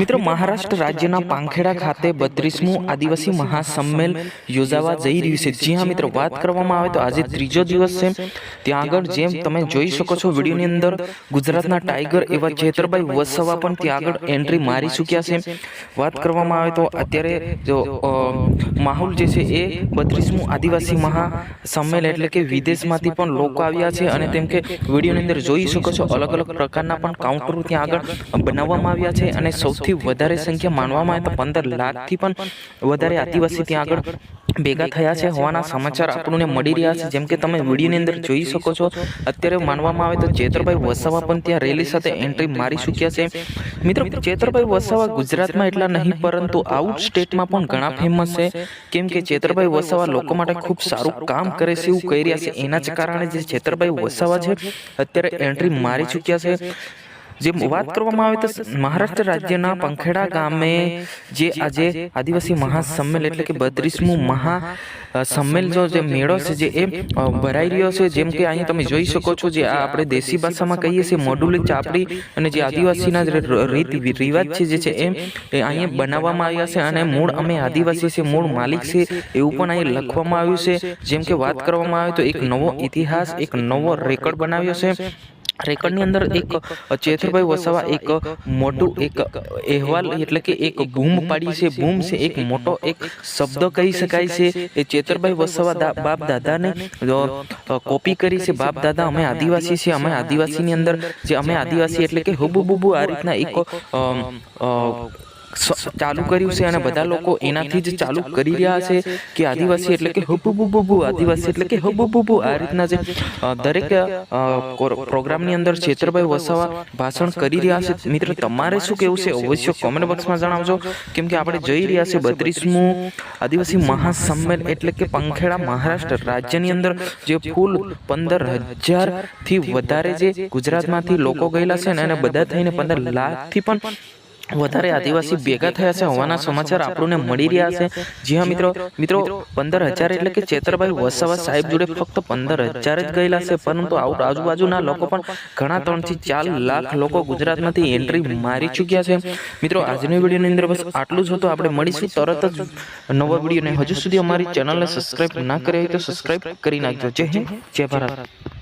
મિત્રો, મહારાષ્ટ્ર રાજ્યના પાંખેડા ખાતે બત્રીસમું આદિવાસી મહાસંમેલ યોજાવા જઈ રહ્યું છે. જી હા, મિત્રો, વાત કરવામાં આવે તો આજે ત્રીજો દિવસ છે. ત્યાં આગળ જેમ તમે જોઈ શકો છો વિડીયોની અંદર ગુજરાતના ટાઈગર એવા ચેતરભાઈ વસવા પણ ત્યાં આગળ એન્ટ્રી મારી ચૂક્યા છે. વાત કરવામાં આવે તો અત્યારે જો માહોલ જે છે એ બત્રીસમું આદિવાસી મહાસંમેલ એટલે કે વિદેશમાંથી પણ લોકો આવ્યા છે અને તેમ કે વિડીયોની અંદર જોઈ શકો છો અલગ અલગ પ્રકારના પણ કાઉન્ટરો ત્યાં આગળ બનાવવામાં આવ્યા છે અને સૌથી વધારે સંખ્યા માનવામાં આવે તો પંદર લાખથી પણ વધારે આદિવાસી ત્યાં આગળ ભેગા થયા છે હોવાના સમાચાર આપણને મળી રહ્યા છે. જેમ કે તમે વિડીયોની અંદર જોઈ શકો છો અત્યારે માનવામાં આવે તો ચેતરભાઈ વસાવા પણ ત્યાં રેલી સાથે એન્ટ્રી મારી ચૂક્યા છે. મિત્રો ચેતરભાઈ વસાવા ગુજરાતમાં એટલા નહીં પરંતુ આઉટ સ્ટેટમાં પણ ઘણા ફેમસ છે. કેમ કે ચેતરભાઈ વસાવા લોકો માટે ખૂબ સારું કામ કરે છે એવું કહી રહ્યા છે. એના જ કારણે જે ચેતરભાઈ વસાવા છે અત્યારે એન્ટ્રી મારી ચૂક્યા છે. જે વાત કરવામાં આવે તો મહારાષ્ટ્ર રાજ્યના પંખેડા ગામે જે આજે આદિવાસી મહાસંમેલ એટલે કે બત્રીસમું મહા સંમેલનો સંમેલ જો જે મેળો છે જે એ ભરાઈ રહ્યો છે જેમ કે અહીં તમે જોઈ શકો છો જે આ આપણે દેશી ભાષામાં કહીએ છીએ મોડુલી ચાપડી અને જે આદિવાસીના જે રીત રિવાજ છે જે છે એમ એ અહીંયા બનાવવામાં આવ્યા છે અને મૂળ અમે આદિવાસી છે મૂળ માલિક છે એવું પણ અહીં લખવામાં આવ્યું છે. જેમ કે વાત કરવામાં આવે તો એક નવો ઇતિહાસ એક નવો રેકોર્ડ બનાવ્યો છે રેકોર્ડની અંદર એક ચેતરભાઈ વસાવા એક મોટું એક અહેવાલ એટલે કે એક બૂમ પાડી છે બૂમ છે એક મોટો એક શબ્દ કહી શકાય છે. એ ચેતરભાઈ વસાવા બાપ દાદાને કોપી કરી છે બાપ દાદા અમે આદિવાસી છીએ અમે આદિવાસીની અંદર જે અમે આદિવાસી એટલે કે હુબુબુબુ આ રીતના એક ચાલુ કર્યું છે અને બધા લોકો એનાથી જ ચાલુ કરી રહ્યા છે કે આદિવાસી એટલે કે હુબુબુબુ આદિવાસી એટલે કે હુબુબુબુ આ રીતના જે દરેક પ્રોગ્રામની અંદર છેતરભાઈ વસાવા ભાષણ કરી રહ્યા છે. મિત્રો તમારે શું કેવું છે? અવશ્ય કોમેન્ટ બોક્સમાં જણાવજો. કેમ કે આપણે જઈ રહ્યા છે બત્રીસમું આદિવાસી મહાસંમેલ એટલે કે પંખેડા મહારાષ્ટ્ર રાજ્યની અંદર જે ફૂલ પંદર હજારથી વધારે જે ગુજરાતમાંથી લોકો ગયેલા છે ને અને બધા થઈને પંદર લાખથી પણ વધારે આદિવાસી ભેગા થયા છે હોવાના સમાચાર આપણને મળી રહ્યા છે. જી હા મિત્રો મિત્રો પંદર હજાર એટલે કે ચેતરભાઈ વસાવા સાહેબ જોડે ફક્ત પંદર હજાર જ ગયેલા છે. પરંતુ આઉટ આજુબાજુના લોકો પણ ઘણા ત્રણથી ચાર લાખ લોકો ગુજરાતમાંથી એન્ટ્રી મારી ચૂક્યા છે. મિત્રો આજની વિડીયોની અંદર બસ આટલું જ હતું. આપણે મળીશું તરત જ નવા વિડીયોને હજુ સુધી અમારી ચેનલને સબસ્ક્રાઈબ ના કરી હોય તો સબસ્ક્રાઈબ કરી નાખજો. જય હિન્દ જય ભારત.